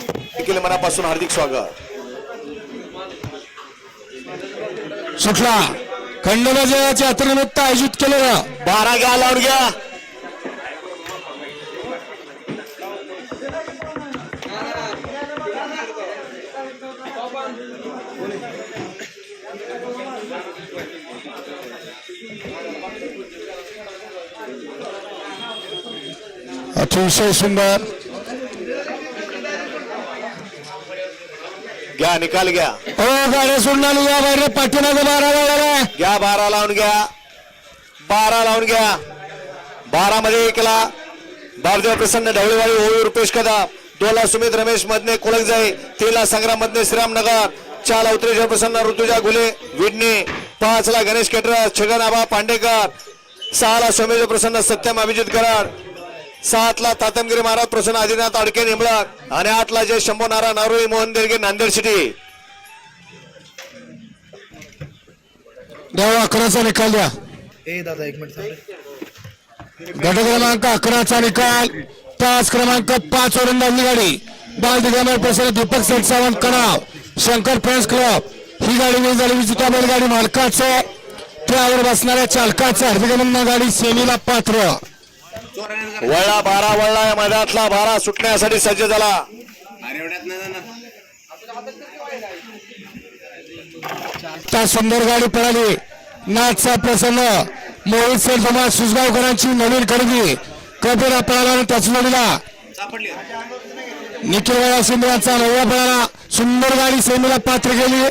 देखील मनापासून हार्दिक स्वागत. सुटला. खंडोबा जयाच्या यात्रेनिमित्त आयोजित केलेलं बारा घ्या लावून घ्या. अतिशय सुंदर. घ्या निकाल घ्या. हो गाड्या सोडणार या बाहेर पाठीमागे बारा वेळाला घ्या बारा लावून घ्या. बारा लावून घ्या. बारा मध्ये एकला बारदेव प्रसन्न ढवळेवाडी होळी रुपेश कदा दोला सुमित रमेश मधने कोळकजाई तीनला संग्राम मधने श्रीरामनगर. चारला उत्तरेश्वर प्रसन्न ऋतुजा घुले विडणे. पाचला गणेश केटरर छगन आबा पांडेकर. सहाला सोमेश प्रसन्न सत्यम अभिजित कराड. सातला तातमगिरी महाराज प्रसन्न आदिनाथ अडके निंबळक आणि आठला जय शंभू नारायण नारोळी मोहन देरगे नांदेड सिटी द्यावा अकराचा निकाल द्या. ए दादा एक मिनिट थांब. गट क्रमांक अकराचा निकाल तास क्रमांक पाच वरून धावली गाडी बाल दिग्गज प्रसन्न दीपक सेठ सावंत कणाव शंकर फ्रेंड्स क्लब. ही गाडी वेळ झाली विजेता बैलगाडी मालकाचं. त्यावर बसणाऱ्या चालकाचं हार्दिक गाडी सेमीला पात्र. वळला बारा वळला या मैदानातला. बारा सुटण्यासाठी सज्ज झाला. त्या सुंदर गाडी पळाली. नाथचा प्रसन्न मोहित सेठ समाज सुसगावकरांची नवीन खरेदी. कबीरा पळाला आणि त्याच जोडीला निखिल शिंदेचा नवरा पळाला. सुंदर गाडी सेमीला पात्र गेली